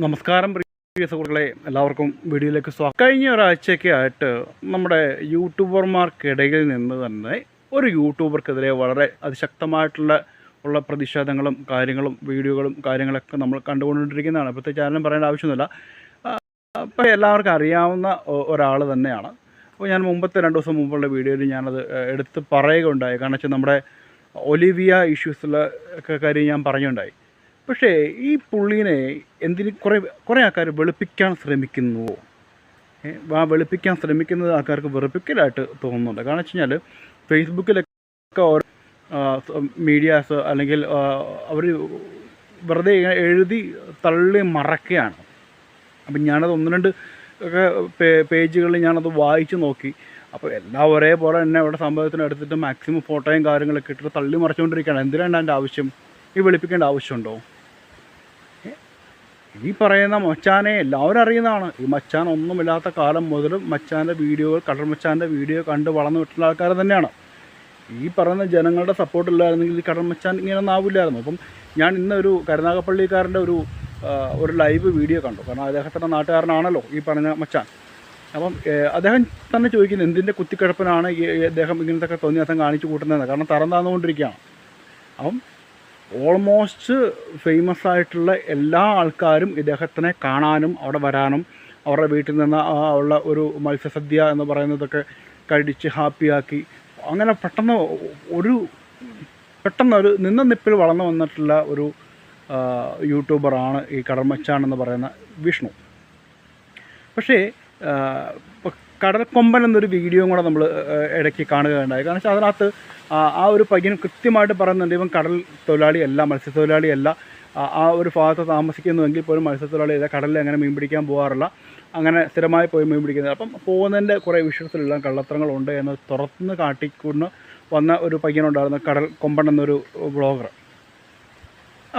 നമസ്കാരം പ്രിയ സുഹൃത്തുക്കളെ. എല്ലാവർക്കും വീഡിയോയിലേക്ക് സ്വാഗതം. കഴിഞ്ഞ ഒരാഴ്ചയൊക്കെ ആയിട്ട് നമ്മുടെ യൂട്യൂബർമാർക്കിടയിൽ നിന്ന് തന്നെ ഒരു യൂട്യൂബർക്കെതിരെ വളരെ അതിശക്തമായിട്ടുള്ള ഉള്ള പ്രതിഷേധങ്ങളും കാര്യങ്ങളും വീഡിയോകളും കാര്യങ്ങളൊക്കെ നമ്മൾ കണ്ടുകൊണ്ടിരിക്കുന്നതാണ്. പ്രത്യേകിച്ച് ആരും പറയേണ്ട ആവശ്യമൊന്നുമില്ല. അപ്പോൾ എല്ലാവർക്കും അറിയാവുന്ന ഒരാൾ തന്നെയാണ്. അപ്പോൾ ഞാൻ മുമ്പത്തെ രണ്ട് ദിവസം മുമ്പുള്ള വീഡിയോയിൽ ഞാനത് എടുത്ത് പറയുകയുണ്ടായി. കാരണം വെച്ചാൽ നമ്മുടെ ഒലിവിയ ഇഷ്യൂസിലെ ഒക്കെ കാര്യം ഞാൻ പറയുകയുണ്ടായി പക്ഷേ ഈ പുള്ളീനെ എന്തിന് കുറേ കുറേ ആൾക്കാർ വെളുപ്പിക്കാൻ ശ്രമിക്കുന്നുവോ ആ വെളുപ്പിക്കാൻ ശ്രമിക്കുന്നത് ആൾക്കാർക്ക് വെറുപ്പിക്കലായിട്ട് തോന്നുന്നുണ്ട്. കാരണം വെച്ച് കഴിഞ്ഞാൽ ഫേസ്ബുക്കിലൊക്കെ ഓരോ മീഡിയാസ് അല്ലെങ്കിൽ അവർ വെറുതെ എഴുതി തള്ളി മറക്കുകയാണ്. അപ്പം ഞാനത് ഒന്ന് രണ്ട് ഒക്കെ പേജുകളിൽ ഞാനത് വായിച്ചു നോക്കി. അപ്പോൾ എല്ലാം ഒരേപോലെ തന്നെ അവിടെ സംഭവത്തിന് എടുത്തിട്ട് മാക്സിമം ഫോട്ടോയും കാര്യങ്ങളൊക്കെ ഇട്ടിട്ട് തള്ളി മറിച്ചുകൊണ്ടിരിക്കുകയാണ്. എന്തിനാണ് അതിന്റെ ആവശ്യം? ഈ വെളുപ്പിക്കേണ്ട ആവശ്യമുണ്ടോ? ഈ പറയുന്ന മച്ചാനെ എല്ലാവരും അറിയുന്നതാണ്. ഈ മച്ചാൻ ഒന്നുമില്ലാത്ത കാലം മുതൽ മച്ചാന്റെ വീഡിയോകൾ കടൽ മച്ചാന്റെ വീഡിയോ കണ്ട് വളർന്നു വിട്ടുള്ള ആൾക്കാർ തന്നെയാണ്. ഈ പറയുന്ന ജനങ്ങളുടെ സപ്പോർട്ട് ഇല്ലായിരുന്നെങ്കിൽ ഈ കടൽ മച്ചാൻ ഇങ്ങനെ ഒന്നും ആവില്ലായിരുന്നു. അപ്പം ഞാൻ ഇന്നൊരു കരുനാഗപ്പള്ളിക്കാരന്റെ ഒരു ഒരു ലൈവ് വീഡിയോ കണ്ടു. കാരണം അദ്ദേഹത്തിന്റെ നാട്ടുകാരനാണല്ലോ ഈ പറഞ്ഞ മച്ചാൻ. അപ്പം അദ്ദേഹം തന്നെ ചോദിക്കുന്നത് എന്തിന്റെ കുത്തിക്കിഴപ്പിനാണ് ഈ അദ്ദേഹം ഇങ്ങനത്തെ തോന്നിയാസം കാണിച്ചു കൂട്ടുന്നതെന്ന്? കാരണം തരം താന്നുകൊണ്ടിരിക്കുകയാണ്. അപ്പം ഓൾമോസ്റ്റ് ഫേമസ് ആയിട്ടുള്ള എല്ലാ ആൾക്കാരും ഇദ്ദേഹത്തിനെ കാണാനും അവിടെ വരാനും അവരുടെ വീട്ടിൽ നിന്ന് ഉള്ള ഒരു മത്സ്യസദ്യ എന്ന് പറയുന്നതൊക്കെ കഴിച്ച് ഹാപ്പിയാക്കി അങ്ങനെ പെട്ടെന്ന് ഒരു പെട്ടെന്ന് ഒരു നിന്ന നിപ്പിൽ വളർന്നു വന്നിട്ടുള്ള ഒരു യൂട്യൂബറാണ് ഈ കടർമച്ചാൻ എന്ന് പറയുന്ന വിഷ്ണു. പക്ഷേ കടൽക്കൊമ്പൻ എന്നൊരു വീഡിയോയും കൂടെ നമ്മൾ ഇടയ്ക്ക് കാണുകയുണ്ടായി. കാരണം വെച്ചാൽ അതിനകത്ത് ആ ഒരു പയ്യൻ കൃത്യമായിട്ട് പറയുന്നുണ്ട് ഇവൻ കടൽ തൊഴിലാളിയല്ല മത്സ്യത്തൊഴിലാളിയല്ല. ആ ഒരു ഭാഗത്ത് താമസിക്കുന്നുവെങ്കിൽ പോലും മത്സ്യത്തൊഴിലാളിയല്ല കടലിൽ അങ്ങനെ മീൻ പിടിക്കാൻ പോകാറില്ല അങ്ങനെ സ്ഥിരമായി പോയി മീൻ പിടിക്കുന്നത് അപ്പം പോകുന്നതിന്റെ കുറേ വിഷയത്തിലെല്ലാം കള്ളത്തരങ്ങളുണ്ട് എന്ന് തുറന്ന് കാട്ടിക്കൊണ്ട് വന്ന ഒരു പയ്യനുണ്ടായിരുന്നു കടൽ കൊമ്പൻ എന്നൊരു ബ്ലോഗർ.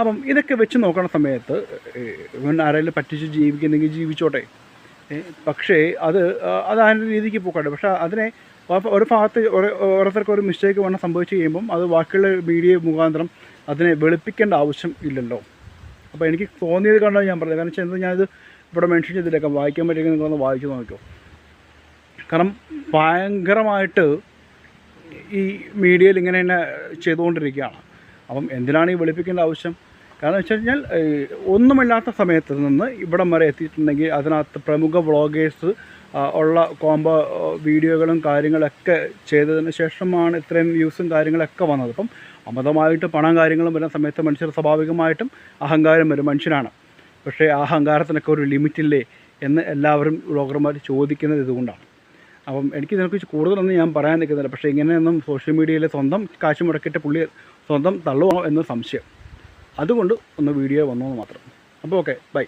അപ്പം ഇതൊക്കെ വെച്ച് നോക്കുന്ന സമയത്ത് ഇവൻ ആരെങ്കിലും പറ്റിച്ച് ജീവിക്കുന്നെങ്കിൽ ജീവിച്ചോട്ടെ. പക്ഷേ അത് അത് അതിന്റെ രീതിക്ക് പോക്കട്ടെ പക്ഷേ അതിനെ ഒരു ഭാഗത്ത് ഓരോരുത്തർക്ക് ഒരു മിസ്റ്റേക്ക് വേണം സംഭവിച്ചു കഴിയുമ്പം അത് ബാക്കിയുള്ള മീഡിയ മുഖാന്തരം അതിനെ വെളുപ്പിക്കേണ്ട ആവശ്യം ഇല്ലല്ലോ. അപ്പോൾ എനിക്ക് തോന്നിയത് കണ്ടാൽ ഞാൻ പറഞ്ഞത്. കാരണം വെച്ചാൽ ഞാനിത് ഇവിടെ മെൻഷൻ ചെയ്തിട്ടേക്കാം വായിക്കാൻ പറ്റുമെങ്കിൽ നിങ്ങളൊന്ന് വായിച്ചു നോക്കിയോ കാരണം ഭയങ്കരമായിട്ട് ഈ മീഡിയയിൽ ഇങ്ങനെ തന്നെ ചെയ്തുകൊണ്ടിരിക്കുകയാണ്. അപ്പം എന്തിനാണ് ഈ വെളുപ്പിക്കേണ്ട ആവശ്യം? കാരണം വെച്ച് കഴിഞ്ഞാൽ ഒന്നുമില്ലാത്ത സമയത്ത് നിന്ന് ഇവിടം വരെ എത്തിയിട്ടുണ്ടെങ്കിൽ അതിനകത്ത് പ്രമുഖ വ്ളോഗേഴ്സ് ഉള്ള കോംബോ വീഡിയോകളും കാര്യങ്ങളൊക്കെ ചെയ്തതിന് ശേഷമാണ് ഇത്രയും വ്യൂസും കാര്യങ്ങളൊക്കെ വന്നത്. അപ്പം അമിതമായിട്ട് പണം കാര്യങ്ങളും വരുന്ന സമയത്ത് മനുഷ്യർ സ്വാഭാവികമായിട്ടും അഹങ്കാരം വരും മനുഷ്യനാണ്. പക്ഷേ ആ അഹങ്കാരത്തിനൊക്കെ ഒരു ലിമിറ്റില്ലേ എന്ന് എല്ലാവരും വ്ളോഗർമാർ ചോദിക്കുന്നത് ഇതുകൊണ്ടാണ്. അപ്പം എനിക്ക് ഇതിനെക്കുറിച്ച് കൂടുതലൊന്നും ഞാൻ പറയാൻ നിൽക്കുന്നില്ല. പക്ഷേ ഇങ്ങനെയൊന്നും സോഷ്യൽ മീഡിയയിൽ സ്വന്തം കാശ് മുടക്കിയിട്ട് പുള്ളി സ്വന്തം തള്ളുവാണോ എന്ന് സംശയം. അതുകൊണ്ട് ഒന്ന് വീഡിയോ വന്നു മാത്രം. അപ്പോൾ ഓക്കെ ബൈ